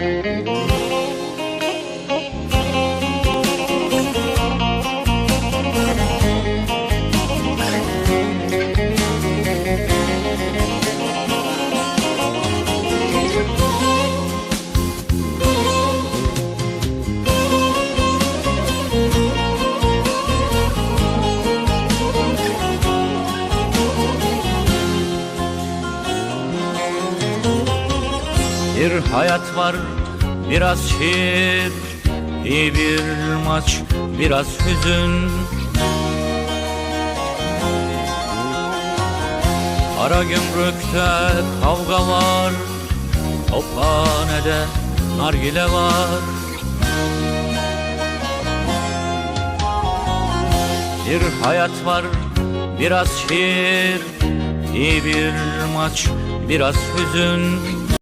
Música Bir hayat var, biraz şiir, iyi bir maç, biraz hüzün. Ara gümrükte kavga var, tophanede nargile var. Bir hayat var, biraz şiir, iyi bir maç, biraz hüzün.